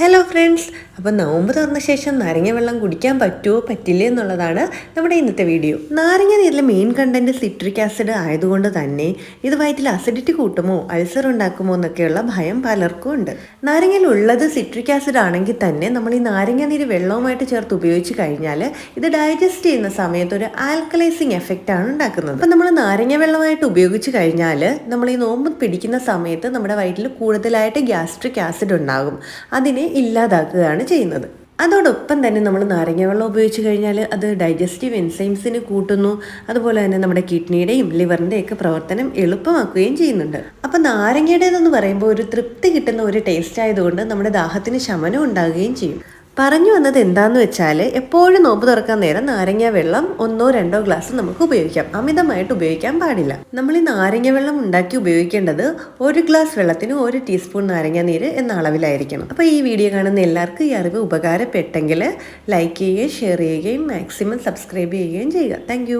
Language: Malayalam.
ഹലോ ഫ്രണ്ട്സ് അപ്പോൾ നോമ്പ് തുറന്ന ശേഷം നാരങ്ങ വെള്ളം കുടിക്കാൻ പറ്റുമോ പറ്റില്ല എന്നുള്ളതാണ് നമ്മുടെ ഇന്നത്തെ വീഡിയോ നാരങ്ങ നീരിലെ മെയിൻ കണ്ടന്റ് സിട്രിക് ആസിഡ് ആയതുകൊണ്ട് തന്നെ ഇത് വയറ്റിൽ അസിഡിറ്റി കൂട്ടുമോ അൾസർ ഉണ്ടാക്കുമോ എന്നൊക്കെയുള്ള ഭയം പലർക്കും ഉണ്ട്. നാരങ്ങയിൽ ഉള്ളത് സിട്രിക് ആസിഡ് ആണെങ്കിൽ തന്നെ നമ്മൾ ഈ നാരങ്ങ നീര് വെള്ളവുമായിട്ട് ചേർത്ത് ഉപയോഗിച്ച് കഴിഞ്ഞാൽ ഇത് ഡൈജസ്റ്റ് ചെയ്യുന്ന സമയത്ത് ഒരു ആൽക്കലൈസിങ് എഫക്റ്റ് ആണ് ഉണ്ടാക്കുന്നത്. അപ്പം നമ്മൾ നാരങ്ങ വെള്ളമായിട്ട് ഉപയോഗിച്ച് കഴിഞ്ഞാൽ നമ്മൾ ഈ നോമ്പ് പിടിക്കുന്ന സമയത്ത് നമ്മുടെ വയറ്റിൽ കൂടുതലായിട്ട് ഗ്യാസ്ട്രിക് ആസിഡ് ഉണ്ടാകും. അതിനെ ഇല്ലാതാക്കുകയാണ് ചെയ്യുന്നത്. അതോടൊപ്പം തന്നെ നമ്മൾ നാരങ്ങ വെള്ളം ഉപയോഗിച്ച് കഴിഞ്ഞാൽ അത് ഡൈജസ്റ്റീവ് എൻസൈംസിന് കൂട്ടുന്നു. അതുപോലെ തന്നെ നമ്മുടെ കിഡ്നിയുടെയും ലിവറിന്റെയും ഒക്കെ പ്രവർത്തനം എളുപ്പമാക്കുകയും ചെയ്യുന്നുണ്ട്. അപ്പം നാരങ്ങയുടേതെന്ന് പറയുമ്പോൾ ഒരു തൃപ്തി കിട്ടുന്ന ഒരു ടേസ്റ്റ് ആയതുകൊണ്ട് നമ്മുടെ ദാഹത്തിന് ശമനം ഉണ്ടാകുകയും ചെയ്യും. പറഞ്ഞു വന്നത് എന്താന്ന് വെച്ചാൽ എപ്പോഴും നോമ്പ് തുറക്കാൻ നേരം നാരങ്ങ വെള്ളം ഒന്നോ രണ്ടോ ഗ്ലാസ് നമുക്ക് ഉപയോഗിക്കാം. അമിതമായിട്ട് ഉപയോഗിക്കാൻ പാടില്ല. നമ്മൾ ഈ നാരങ്ങ വെള്ളം ഉണ്ടാക്കി ഉപയോഗിക്കേണ്ടത് ഒരു ഗ്ലാസ് വെള്ളത്തിന് ഒരു ടീസ്പൂൺ നാരങ്ങ നീര് എന്ന അളവിലായിരിക്കണം. അപ്പോൾ ഈ വീഡിയോ കാണുന്ന എല്ലാവർക്കും ഈ അറിവ് ഉപകാരപ്പെട്ടെങ്കിൽ ലൈക്ക് ചെയ്യുകയും ഷെയർ ചെയ്യുകയും മാക്സിമം സബ്സ്ക്രൈബ് ചെയ്യുകയും ചെയ്യുക. താങ്ക്